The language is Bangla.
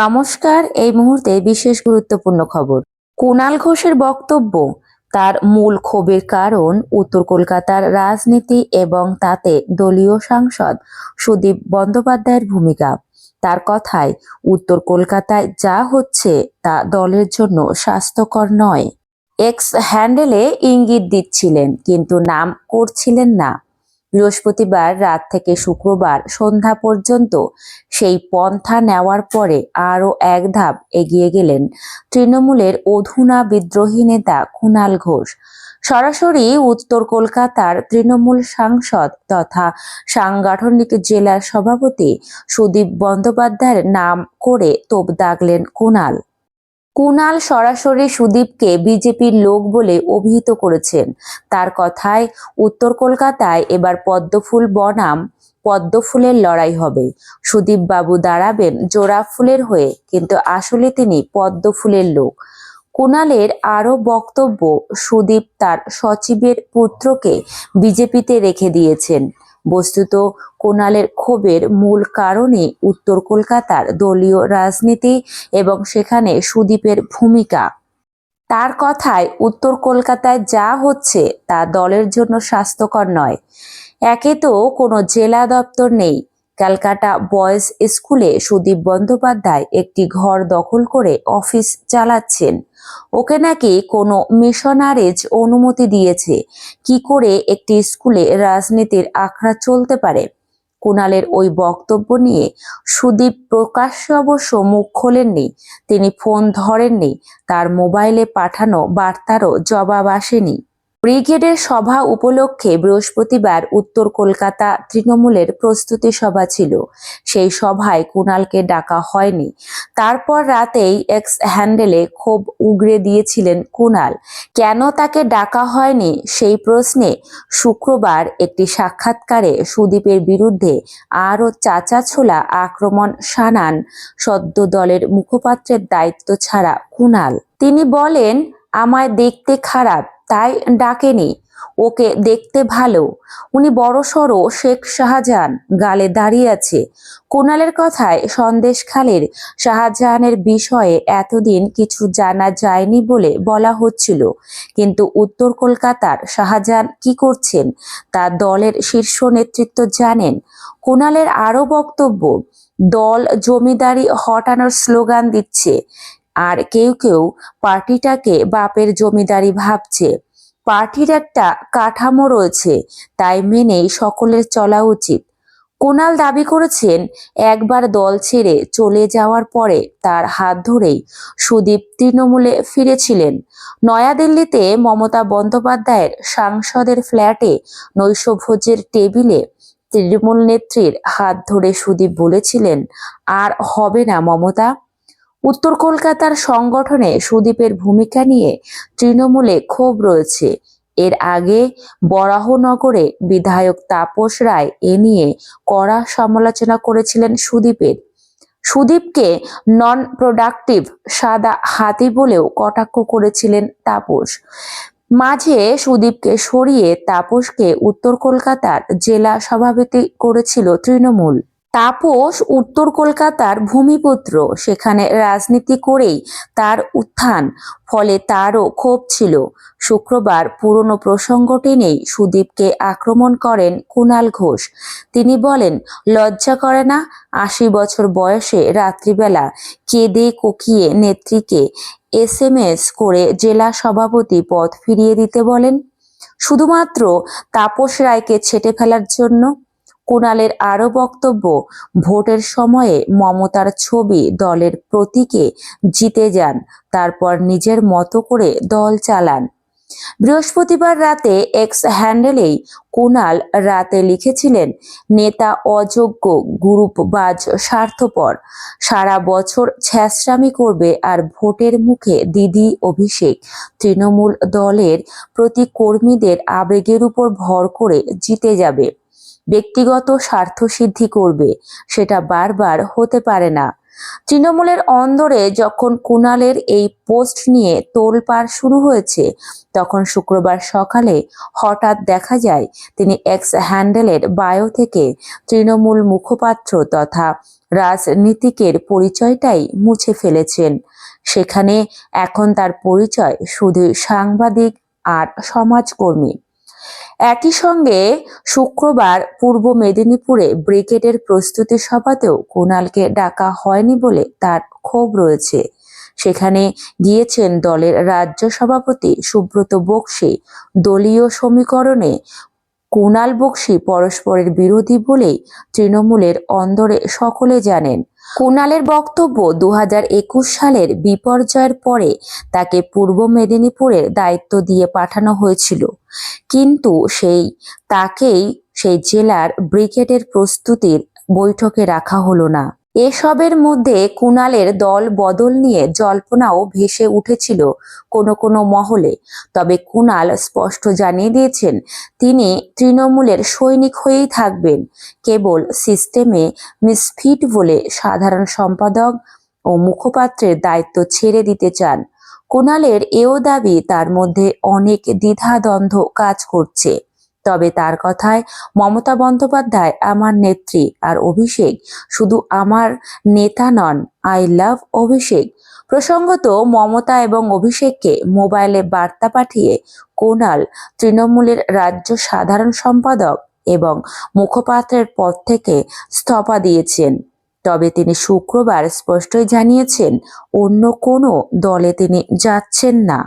নমস্কার, এই মুহূর্তে বিশেষ গুরুত্বপূর্ণ খবর। কুণাল ঘোষের বক্তব্য, তার মূল ক্ষোভের কারণ উত্তর কলকাতার রাজনীতি এবং তাতে দলীয় সাংসদ সুদীপ বন্দ্যোপাধ্যায়ের ভূমিকা। তার কথায়, উত্তর কলকাতায় যা হচ্ছে তা দলের জন্য স্বাস্থ্যকর নয়। এক্স হ্যান্ডেলে ইঙ্গিত দিচ্ছিলেন, কিন্তু নাম করছিলেন না। বৃহস্পতিবার রাত থেকে শুক্রবার সন্ধ্যা পর্যন্ত সেই পন্থা নেওয়ার পরে আরও এক ধাপ এগিয়ে গেলেন তৃণমূলের অধুনা বিদ্রোহী নেতা কুণাল ঘোষ। সরাসরি উত্তর কলকাতার তৃণমূল সাংসদ তথা সাংগঠনিক জেলার সভাপতি সুদীপ বন্দ্যোপাধ্যায়ের নাম করে তোপ দাগলেন কুণাল কুণাল সরাসরি সুদীপকে বিজেপির লোক বলে অভিহিত করেছেন। তার কথায়, উত্তর কলকাতায় এবার পদ্মফুল বনাম, পদ্মফুলের লড়াই হবে। সুদীপ বাবু দাঁড়াবেন জোড়া ফুলের হয়ে, কিন্তু আসলে তিনি পদ্মফুলের লোক। কুণালের আরও বক্তব্য, সুদীপ তার সচিবের পুত্রকে বিজেপিতে রেখে দিয়েছেন। বস্তুত কুণালের ক্ষোভের মূল কারণই উত্তর কলকাতার দলীয় রাজনীতি এবং সেখানে সুদীপের ভূমিকা। তার কথায় উত্তর কলকাতায় যা হচ্ছে তা দলের জন্য স্বাস্থ্যকর নয়। একে তো কোনো জেলা দপ্তর নেই। ক্যালকাটা বয়েজ স্কুলে সুদীপ বন্দ্যোপাধ্যায় একটি ঘর দখল করে অফিস চালাচ্ছেন। ওকে নাকি কোনো মিশনারিজ অনুমতি দিয়েছে। কি করে একটি স্কুলে রাজনীতির আখড়া চলতে পারে? কুণালের ওই বক্তব্য নিয়ে সুদীপ প্রকাশ্যে অবশ্য মুখ খোলেননি। তিনি ফোন ধরেননি, তার মোবাইলে পাঠানো বার্তারও জবাব আসেনি। ব্রিগেডের সভা উপলক্ষে বৃহস্পতিবার উত্তর কলকাতা তৃণমূলের প্রস্তুতি সভা ছিল। সেই সভায় কুণালকে ডাকা হয়নি। তারপর রাতেই এক্স হ্যান্ডেলে ক্ষোভ উগরে দিয়েছিলেন কুণাল। কেন তাকে ডাকা হয়নি? সেই প্রশ্নে শুক্রবার একটি সাক্ষাৎকারে সুদীপের বিরুদ্ধে আরও চাচা ছোলা আক্রমণ শানান সদ্য দলের মুখপাত্রের দায়িত্ব ছাড়া কুণাল। তিনি বলেন, আমায় দেখতে খারাপ। তাই ডাকেনি। ওকে দেখতে ভালো। উনি বড়সড় শেখ শাহজাহান গালে দাঁড়িয়ে আছে। কুণালের কথায় সন্দেশ খালের শাহজাহানের বিষয়ে এতদিন কিছু জানা যায়নি বলে বলা হচ্ছিল। কিন্তু উত্তর কলকাতার শাহজাহান কি করছেন তা দলের শীর্ষ নেতৃত্ব জানেন। কুণালের আরও বক্তব্য, দল জমিদারি হটানোর স্লোগান দিচ্ছে। আর কেউ কেউ পার্টিটাকে বাপের জমিদারি ভাবছে। পার্টির একটা কাঠামো রয়েছে, তাই মেনেই সকলের চলা উচিত। কুণাল দাবি করেছেন, একবার দল ছেড়ে চলে যাওয়ার পরে তার হাত ধরেই সুদীপ তৃণমূলে ফিরেছিলেন। নয়াদিল্লিতে মমতা বন্দ্যোপাধ্যায়ের সাংসদের ফ্ল্যাটে নৈশভোজের টেবিলে তৃণমূল নেত্রীর হাত ধরে সুদীপ বলেছিলেন, আর হবে না মমতা। উত্তর কলকাতার সংগঠনে সুদীপের ভূমিকা নিয়ে তৃণমূলে ক্ষোভ রয়েছে। এর আগে বরাহনগরে বিধায়ক তাপস রায় এ নিয়ে কড়া সমালোচনা করেছিলেন সুদীপের। সুদীপকে নন প্রোডাক্টিভ সাদা হাতি বলেও কটাক্ষ করেছিলেন তাপস। মাঝে সুদীপকে সরিয়ে তাপসকে উত্তর কলকাতার জেলা সভাপতি করেছিল তৃণমূল। তাপস উত্তর কলকাতার ভূমিপুত্র। সেখানে রাজনীতি করেই তার উত্থান, ফলে তারও ক্ষোভ ছিল। শুক্রবার পুরনো প্রসঙ্গ টেনেই সুদীপকে আক্রমণ করেন কুণাল ঘোষ। তিনি বলেন, লজ্জা করে না, আশি বছর বয়সে রাত্রিবেলা কেঁদে কোকিয়ে নেত্রীকে এস এম এস করে জেলা সভাপতি পদ ফিরিয়ে দিতে বলেন? শুধুমাত্র তাপস রায়কে ছেটে ফেলার জন্য কুণালের আরও বক্তব্য, ভোটের সময়ে মমতার ছবি দলের প্রতীকে জিতে যান, তারপর নিজের মতো করে দল চালান। বৃহস্পতিবার রাতে এক্স হ্যান্ডেলেই কুণাল রাতে লিখেছিলেন, নেতা অযোগ্য, গ্রুপবাজ স্বার্থপর। সারা বছর ছ্যাঁচড়ামি করবে আর ভোটের মুখে দিদি অভিষেক। তৃণমূল দলের প্রতি কর্মীদের আবেগের উপর ভর করে জিতে যাবে। ব্যক্তিগত স্বার্থ সিদ্ধি করবে, সেটা বারবার হতে পারে না। তৃণমূলের অন্দরে যখন কুণালের এই পোস্ট নিয়ে তোলপাড় শুরু হয়েছে, তখন শুক্রবার সকালে হঠাৎ দেখা যায় তিনি এক্স হ্যান্ডেলের বায়ো থেকে তৃণমূল মুখপাত্র তথা রাজনীতিকের পরিচয়টাই মুছে ফেলেছেন। সেখানে এখন তার পরিচয় শুধু সাংবাদিক আর সমাজকর্মী। একই সঙ্গে শুক্রবার পূর্ব মেদিনীপুরে ব্রিগেডের প্রস্তুতি সভাতেও কুণালকে ডাকা হয়নি বলে তার ক্ষোভ রয়েছে। সেখানে গিয়েছেন দলের রাজ্য সভাপতি সুব্রত বক্সি। দলীয় সমীকরণে কুণাল বক্সি পরস্পরের বিরোধী বলেই তৃণমূলের অন্দরে সকলে জানেন। কুণালের বক্তব্য দু হাজার একুশ সালের বিপর্যয়ের পরে তাকে পূর্ব মেদিনীপুরের দায়িত্ব দিয়ে পাঠানো হয়েছিল। কিন্তু সেই, তাকেই সেই জেলার ব্রিগেডের প্রস্তুতির বৈঠকে রাখা হলো না। এসবের মধ্যে কুণালের দল বদল নিয়ে জল্পনাও ভেসে উঠেছিল কোনো কোনো মহলে। তবে কুণাল স্পষ্ট জানিয়ে দিয়েছেন, তিনি তৃণমূলের সৈনিক হয়েই থাকবেন। কেবল সিস্টেমে মিসফিট বলে সাধারণ সম্পাদক ও মুখপাত্রের দায়িত্ব ছেড়ে দিতে চান। কুণালের এও দাবি, তার মধ্যে অনেক দ্বিধাদ্বন্দ্ব কাজ করছে। তবে তার কথায় মমতা বন্দ্যোপাধ্যায় আমার নেত্রী আর অভিষেক শুধু আমার নেতা নন আই লাভ অভিষেক। প্রসঙ্গত মমতা এবং অভিষেককে মোবাইলে বার্তা পাঠিয়ে কোনাল তৃণমূলের রাজ্য সাধারণ সম্পাদক এবং মুখপাত্রের পদ থেকে স্থফা দিয়েছেন। তবে তিনি শুক্রবার স্পষ্টই জানিয়েছেন, অন্য কোনো দলে তিনি যাচ্ছেন না।